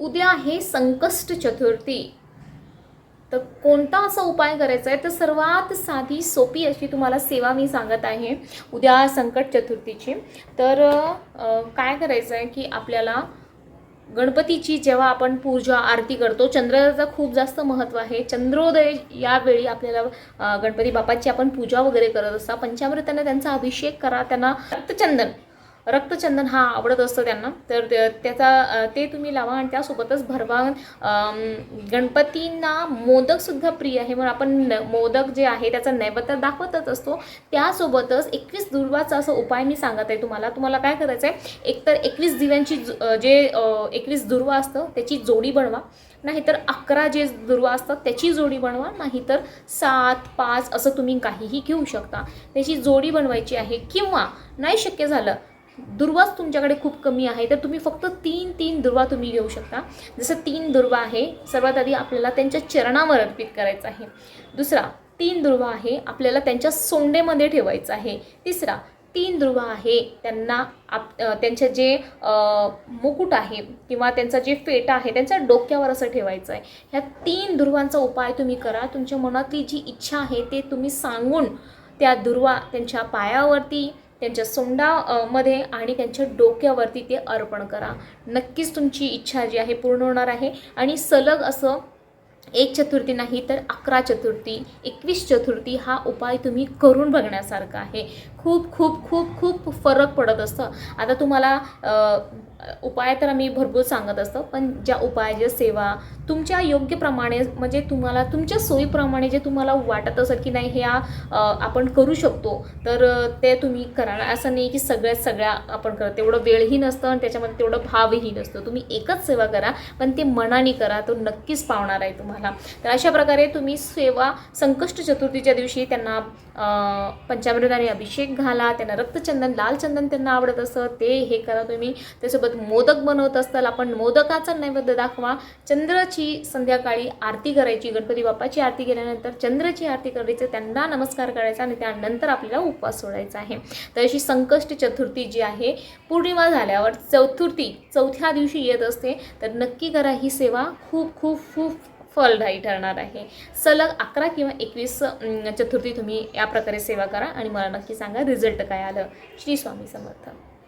उद्या आहे संकष्ट चतुर्थी. तर कोणता असा उपाय करायचा आहे? तर सर्वात साधी सोपी अशी तुम्हाला सेवा मी सांगत आहे उद्या संकट चतुर्थीची. तर काय करायचं आहे की आपल्याला गणपतीची जेव्हा आपण पूजा आरती करतो चंद्राचं खूप जास्त महत्त्व आहे. चंद्रोदय यावेळी आपल्याला गणपती बाप्पाची आपण पूजा वगैरे करत असता. पंचामृताने त्यांचा अभिषेक करा त्यांना रक्तचंदन रक्तचंदन हा आवडत असतं त्यांना. तर त्याचा ते तुम्ही लावा आणि त्यासोबतच भरवा. गणपतींना मोदकसुद्धा प्रिय आहे. म्हणून आपण न- मोदक जे आहे त्याचा नैवेद्य दाखवतच असतो. त्यासोबतच एकवीस दुर्वाचा असं उपाय मी सांगत आहे तुम्हाला. तुम्हाला काय करायचं आहे एकतर एकवीस दिव्यांची जे एकवीस दुर्वा असतं त्याची जोडी बनवा. नाहीतर अकरा जे दुर्वा असतात त्याची जोडी बनवा. नाहीतर सात पाच असं तुम्ही काहीही घेऊ शकता. त्याची जोडी बनवायची आहे किंवा नाही शक्य झालं दुर्वाच तुमच्याकडे खूप कमी आहे तर तुम्ही फक्त तीन तीन दुर्वा तुम्ही घेऊ शकता. जसं तीन दुर्वा आहे सर्वात आधी आपल्याला त्यांच्या चरणावर अर्पित करायचं आहे. दुसरा तीन दुर्वा आहे आपल्याला त्यांच्या सोंडेमध्ये ठेवायचं आहे. तिसरा तीन दुर्वा आहे त्यांना आप त्यांचं त्यांच्या जे मुकुट आहे किंवा त्यांचा जे फेटा आहे त्यांच्या डोक्यावर असं ठेवायचं आहे. ह्या तीन दुर्वांचा उपाय तुम्ही करा. तुमच्या मनातली जी इच्छा आहे ते तुम्ही सांगून त्या दुर्वा त्यांच्या पायावरती त्यांच्या सोंडा मध्ये आणि त्यांच्या डोक्यावरती ते अर्पण करा. नक्कीच तुमची इच्छा जी आहे पूर्ण होणार आहे. आणि सलग असं एक चतुर्थी नाही तर अकरा चतुर्थी एकवीस चतुर्थी हा उपाय तुम्ही करून बघण्यासारखा आहे. खूप खूप खूप खूप फरक पडत असतं. आता तुम्हाला उपाय तर आम्ही भरपूर सांगत असतो पण ज्या उपायाच्या सेवा तुमच्या योग्यप्रमाणे म्हणजे तुम्हाला तुमच्या सोयीप्रमाणे जे तुम्हाला वाटत असेल की नाही ह्या आपण करू शकतो तर ते तुम्ही करा असं नाही की सगळ्यात सगळ्या आपण करा. तेवढं वेळही नसतं आणि त्याच्यामध्ये तेवढं भावही नसतं. तुम्ही एकच सेवा करा पण ते मनाने करा तो नक्कीच पावणार आहे तुम्हाला. तर अशा प्रकारे तुम्ही सेवा संकष्ट चतुर्थीच्या दिवशी त्यांना पंचामृताने अभिषेक घाला त्यांना रक्तचंदन लाल चंदन त्यांना आवडत असतं ते हे करा तुम्ही. त्यासोबत मोदक बनवत असताना आपण मोदकाचा नैवेद्य दाखवा. चंद्राची संध्याकाळी आरती करायची गणपती बाप्पाची आरती केल्यानंतर चंद्राची आरती करायची त्यांना नमस्कार करायचा आणि त्यानंतर आपल्याला उपवास सोडायचा आहे. तर अशी संकष्ट चतुर्थी जी आहे पौर्णिमा झाल्यावर चतुर्थी चौथ्या दिवशी येत असते. तर नक्की करा ही सेवा. खूप खूप खूप फलदायी ठरणार आहे. सलग अकरा किंवा एकवीस चतुर्थी तुम्ही या प्रकारे सेवा करा आणि मला नक्की सांगा रिझल्ट काय आलं. श्री स्वामी समर्थ.